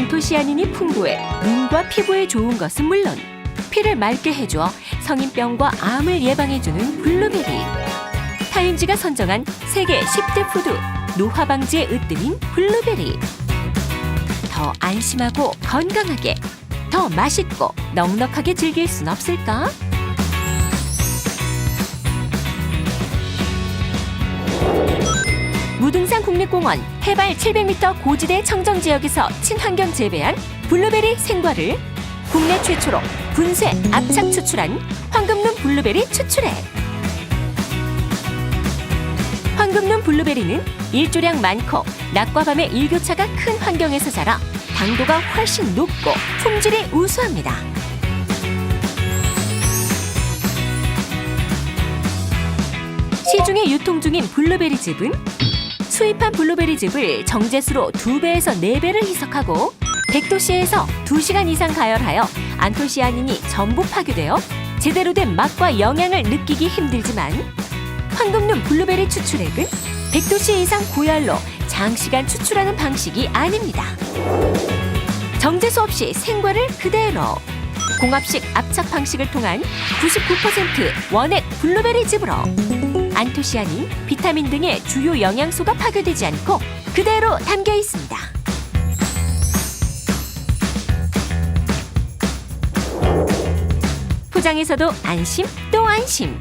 안토시아닌이 풍부해 눈과 피부에 좋은 것은 물론 피를 맑게 해주어 성인병과 암을 예방해주는 블루베리. 타임지가 선정한 세계 10대 푸드 노화 방지에 으뜸인 블루베리. 더 안심하고 건강하게, 더 맛있고 넉넉하게 즐길 순 없을까? 무등산 국립공원 해발 700m 고지대 청정 지역에서 친환경 재배한 블루베리 생과를 국내 최초로 분쇄 압착 추출한 황금눈 블루베리 추출액. 황금눈 블루베리는 일조량 많고 낮과 밤의 일교차가 큰 환경에서 자라 당도가 훨씬 높고 품질이 우수합니다. 시중에 유통 중인 블루베리 즙은 수입한 블루베리 즙을 정제수로 두배에서네배를 희석하고 100도씨에서 2시간 이상 가열하여 안토시아닌이 전부 파괴되어 제대로 된 맛과 영양을 느끼기 힘들지만 황금눈 블루베리 추출액은 100도씨 이상 고열로 장시간 추출하는 방식이 아닙니다. 정제수 없이 생과를 그대로 공합식 압착 방식을 통한 99% 원액 블루베리 즙으로 안토시아닌, 비타민 등의 주요 영양소가 파괴되지 않고 그대로 담겨 있습니다. 포장에서도 안심 또 안심.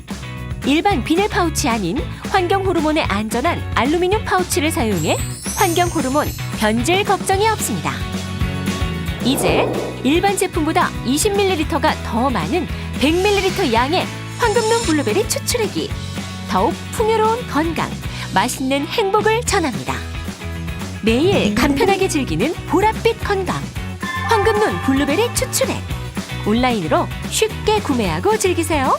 일반 비닐 파우치 아닌 환경 호르몬에 안전한 알루미늄 파우치를 사용해 환경 호르몬 변질 걱정이 없습니다. 이제 일반 제품보다 20ml가 더 많은 100ml 양의 황금눈 블루베리 추출액이 더욱 풍요로운 건강, 맛있는 행복을 전합니다. 매일 간편하게 즐기는 보랏빛 건강. 황금눈 블루베리 추출액. 온라인으로 쉽게 구매하고 즐기세요.